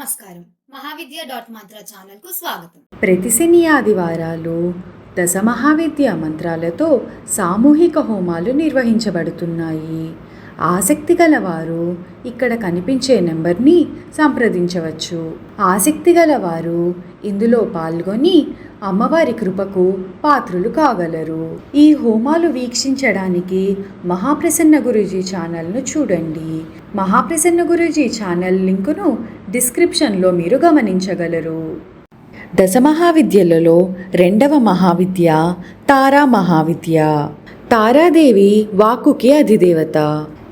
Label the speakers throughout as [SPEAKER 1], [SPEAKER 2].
[SPEAKER 1] నమస్కారం. మహావిద్య డాట్ మంత్ర ఛానల్కు స్వాగతం.
[SPEAKER 2] ప్రతి శని ఆదివారాలు దశ మహావిద్య మంత్రాలతో సామూహిక హోమాలు నిర్వహించబడుతున్నాయి. ఆసక్తి గలవారు ఇక్కడ కనిపించే నెంబర్ని సంప్రదించవచ్చు. ఆసక్తి గలవారు ఇందులో పాల్గొని అమ్మవారి కృపకు పాత్రులు కాగలరు. ఈ హోమాలు వీక్షించడానికి మహాప్రసన్న గురూజీ ఛానల్ను చూడండి. మహాప్రసన్న గురూజీ ఛానల్ లింకును డిస్క్రిప్షన్లో మీరు గమనించగలరు. దశ మహావిద్యలలో రెండవ మహావిద్య తారా మహావిద్య తారాదేవి వాక్కుకి అధిదేవత.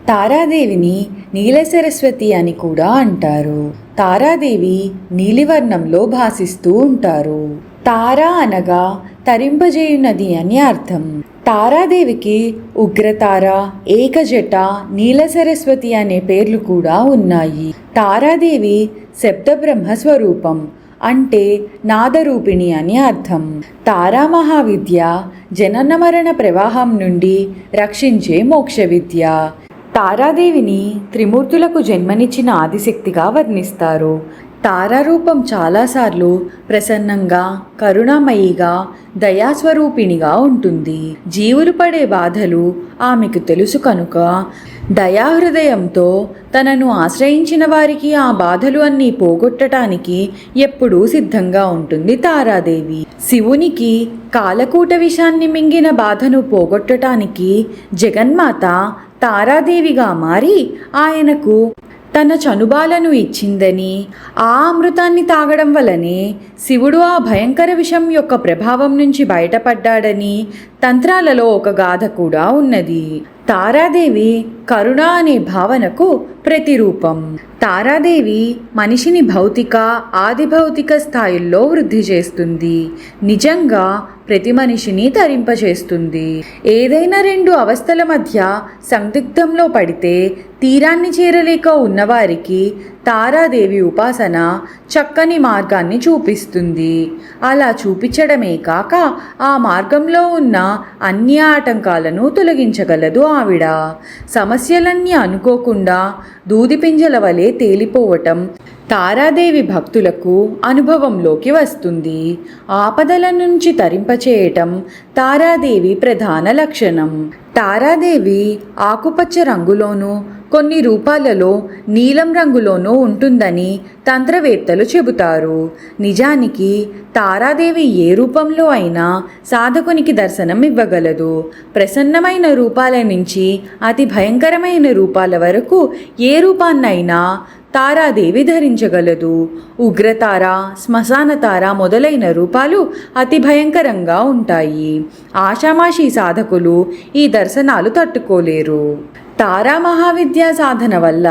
[SPEAKER 2] తారాదేవిని నీల సరస్వతి అని కూడా అంటారు. తారాదేవి నీలివర్ణంలో భాసిస్తూ ఉంటారు. తారా అనగా తరింపజేయునది అని అర్థం. తారాదేవికి ఉగ్రతార ఏకజట నీల సరస్వతి అనే పేర్లు కూడా ఉన్నాయి. తారాదేవి శబ్దబ్రహ్మ స్వరూపం అంటే నాదరూపిణి అని అర్థం. తారా మహావిద్య జనన మరణ ప్రవాహం నుండి రక్షించే మోక్ష విద్య తారాదేవిని త్రిమూర్తులకు జన్మనిచ్చిన ఆదిశక్తిగా వర్ణిస్తారు. తారారూపం చాలాసార్లు ప్రసన్నంగా కరుణామయిగా దయాస్వరూపిణిగా ఉంటుంది. జీవులు పడే బాధలు ఆమెకు తెలుసు కనుక దయాహృదయంతో తనను ఆశ్రయించిన వారికి ఆ బాధలు అన్నీ పోగొట్టడానికి ఎప్పుడూ సిద్ధంగా ఉంటుంది తారాదేవి. శివునికి కాలకూట విషాన్ని మింగిన బాధను పోగొట్టడానికి జగన్మాత తారాదేవిగా మారి ఆయనకు తన చనుబాలను ఇచ్చిందని ఆ అమృతాన్ని తాగడం వలనే శివుడు ఆ భయంకర విషం యొక్క ప్రభావం నుంచి బయటపడ్డాడని తంత్రాలలో ఒక గాథ కూడా ఉన్నది. తారాదేవి కరుణ అనే భావనకు ప్రతిరూపం. తారాదేవి మనిషిని భౌతిక ఆది భౌతిక స్థాయిల్లో వృద్ధి చేస్తుంది. నిజంగా ప్రతి మనిషిని తరింపచేస్తుంది ఏదైనా రెండు అవస్థల మధ్య సందిగ్ధంలో పడితే తీరాన్ని చేరలేక ఉన్నవారికి తారాదేవి ఉపాసన చక్కని మార్గాన్ని చూపిస్తుంది. అలా చూపించడమే కాక ఆ మార్గంలో ఉన్న అన్ని ఆటంకాలను తొలగించగలదు ఆవిడ. సమస్యలన్నీ అనుకోకుండా దూదిపింజల వలె తేలిపోవటం తారాదేవి భక్తులకు అనుభవంలోకి వస్తుంది. ఆపదల నుంచి తరింపచేయటం తారాదేవి ప్రధాన లక్షణం. తారాదేవి ఆకుపచ్చ రంగులోనూ కొన్ని రూపాలలో నీలం రంగులోనూ ఉంటుందని తంత్రవేత్తలు చెబుతారు. నిజానికి తారాదేవి ఏ రూపంలో అయినా సాధకునికి దర్శనం ఇవ్వగలదు. ప్రసన్నమైన రూపాల నుంచి అతి భయంకరమైన రూపాల వరకు ఏ రూపాన్నైనా తారాదేవి ధరించగలదు. ఉగ్రతార శ్మశానతార మొదలైన రూపాలు అతి భయంకరంగా ఉంటాయి. ఆషామాషి సాధకులు ఈ దర్శనాలు తట్టుకోలేరు. తారా మహావిద్యా సాధన వల్ల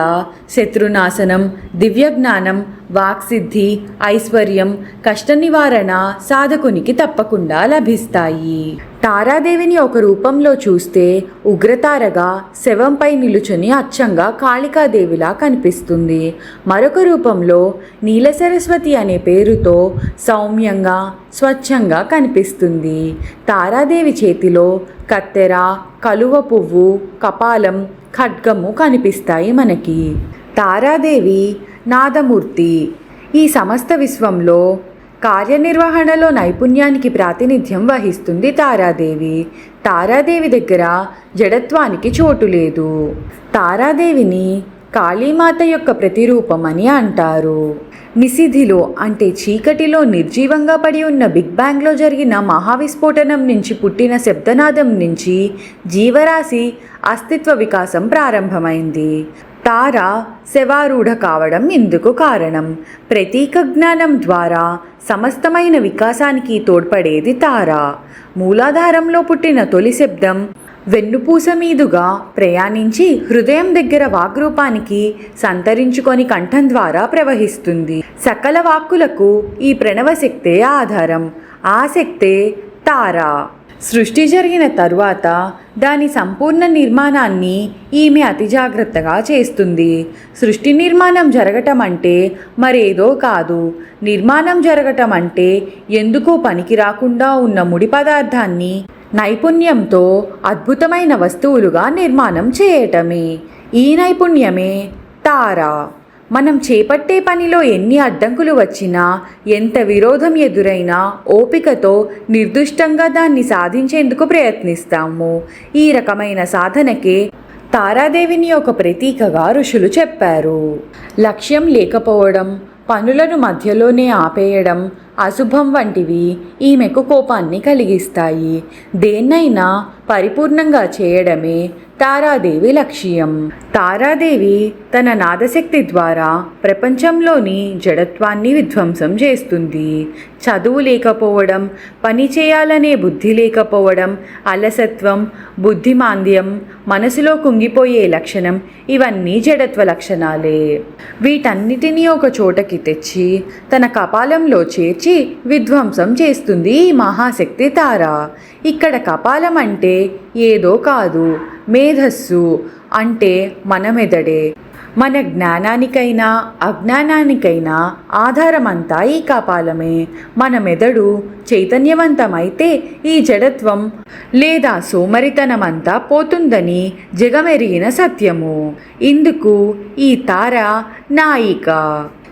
[SPEAKER 2] శత్రునాశనం దివ్యజ్ఞానం వాక్సిద్ధి ఐశ్వర్యం కష్ట నివారణ సాధకునికి తప్పకుండా లభిస్తాయి. తారాదేవిని ఒక రూపంలో చూస్తే ఉగ్రతారగా శవంపై నిలుచుని అచ్చంగా కాళికాదేవిలా కనిపిస్తుంది. మరొక రూపంలో నీల సరస్వతి అనే పేరుతో సౌమ్యంగా స్వచ్ఛంగా కనిపిస్తుంది. తారాదేవి చేతిలో కత్తెర కలువ పువ్వు కపాలం ఖడ్గము కనిపిస్తాయి మనకి. తారాదేవి నాదమూర్తి. ఈ సమస్త విశ్వంలో కార్యనిర్వహణలో నైపుణ్యానికి ప్రాతినిధ్యం వహిస్తుంది తారాదేవి. తారాదేవి దగ్గర జడత్వానికి చోటు లేదు. తారాదేవిని కాళీమాత యొక్క ప్రతిరూపం అని అంటారు. నిసిధిలో అంటే చీకటిలో నిర్జీవంగా పడి ఉన్న బిగ్ బ్యాంగ్లో జరిగిన మహావిస్ఫోటనం నుంచి పుట్టిన శబ్దనాదం నుంచి జీవరాశి అస్తిత్వ వికాసం ప్రారంభమైంది. తార శవారూఢ కావడం ఇందుకు కారణం. ప్రతీక జ్ఞానం ద్వారా సమస్తమైన వికాసానికి తోడ్పడేది తార. మూలాధారంలో పుట్టిన తొలి శబ్దం వెన్నుపూస మీదుగా ప్రయాణించి హృదయం దగ్గర వాగ్రూపానికి సంతరించుకొని కంఠం ద్వారా ప్రవహిస్తుంది. సకల వాక్కులకు ఈ ప్రణవ శక్తే ఆధారం. ఆ శక్తే తార. సృష్టి జరిగిన తరువాత దాని సంపూర్ణ నిర్మాణాన్ని ఈమె అతి జాగ్రత్తగా చేస్తుంది. సృష్టి నిర్మాణం జరగటం అంటే మరేదో కాదు. నిర్మాణం జరగటం అంటే ఎందుకు పనికి రాకుండా ఉన్న ముడి పదార్థాన్ని నైపుణ్యంతో అద్భుతమైన వస్తువులుగా నిర్మాణం చేయటమే. ఈ నైపుణ్యమే తారా. మనం చేపట్టే పనిలో ఎన్ని అడ్డంకులు వచ్చినా ఎంత విరోధం ఎదురైనా ఓపికతో నిర్దుష్టంగా దాన్ని సాధించేందుకు ప్రయత్నిస్తాము. ఈ రకమైన సాధనకే తారాదేవిని ఒక ప్రతీకగా ఋషులు చెప్పారు. లక్ష్యం లేకపోవడం పనులను మధ్యలోనే ఆపేయడం అశుభం వంటివి ఈమెకు కోపాన్ని కలిగిస్తాయి. దేన్నైనా పరిపూర్ణంగా చేయడమే తారాదేవి లక్ష్యం. తారాదేవి తన నాదశక్తి ద్వారా ప్రపంచంలోని జడత్వాన్ని విధ్వంసం చేస్తుంది. చదువు లేకపోవడం పని చేయాలనే బుద్ధి లేకపోవడం అలసత్వం బుద్ధిమాంద్యం మనసులో కుంగిపోయే లక్షణం ఇవన్నీ జడత్వ లక్షణాలే. వీటన్నిటినీ ఒక చోటకి తెచ్చి తన కపాలంలో చేర్చి విధ్వంసం చేస్తుంది ఈ మహాశక్తి తార. ఇక్కడ కపాలం అంటే ఏదో కాదు మేధస్సు అంటే మన మెదడే మన జ్ఞానానికైనా అజ్ఞానానికైనా ఆధారమంతా ఈ కపాలమే. మన మెదడు చైతన్యవంతమైతే ఈ జడత్వం లేదా సోమరితనమంతా పోతుందని జగమెరిగిన సత్యము. ఇందుకు ఈ తార నాయిక.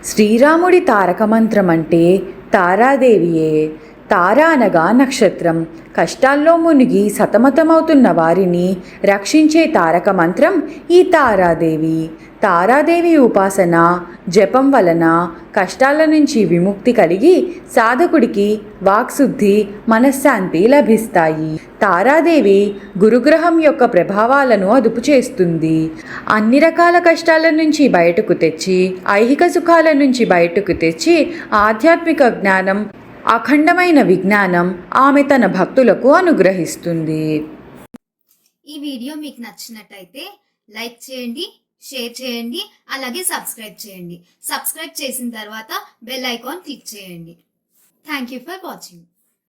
[SPEAKER 2] శ్రీరాముడి తారక మంత్రం అంటే तारा देवीए తార అనగా నక్షత్రం. కష్టాల్లో మునిగి సతమతమవుతున్న వారిని రక్షించే తారక మంత్రం ఈ తారాదేవి. తారాదేవి ఉపాసన జపం వలన కష్టాల నుంచి విముక్తి కలిగి సాధకుడికి వాక్శుద్ధి మనశ్శాంతి లభిస్తాయి. తారాదేవి గురుగ్రహం యొక్క ప్రభావాలను అదుపు చేస్తుంది. అన్ని రకాల కష్టాల నుంచి బయటకు తెచ్చి ఐహిక సుఖాల నుంచి బయటకు తెచ్చి ఆధ్యాత్మిక జ్ఞానం అఖండమైన విజ్ఞానం ఆమె తన భక్తులకు అనుగ్రహిస్తుంది.
[SPEAKER 1] ఈ వీడియో మీకు నచ్చినట్టయితే లైక్ చేయండి షేర్ చేయండి అలాగే సబ్స్క్రైబ్ చేయండి. సబ్స్క్రైబ్ చేసిన తర్వాత బెల్ ఐకాన్ క్లిక్ చేయండి. Thank you for watching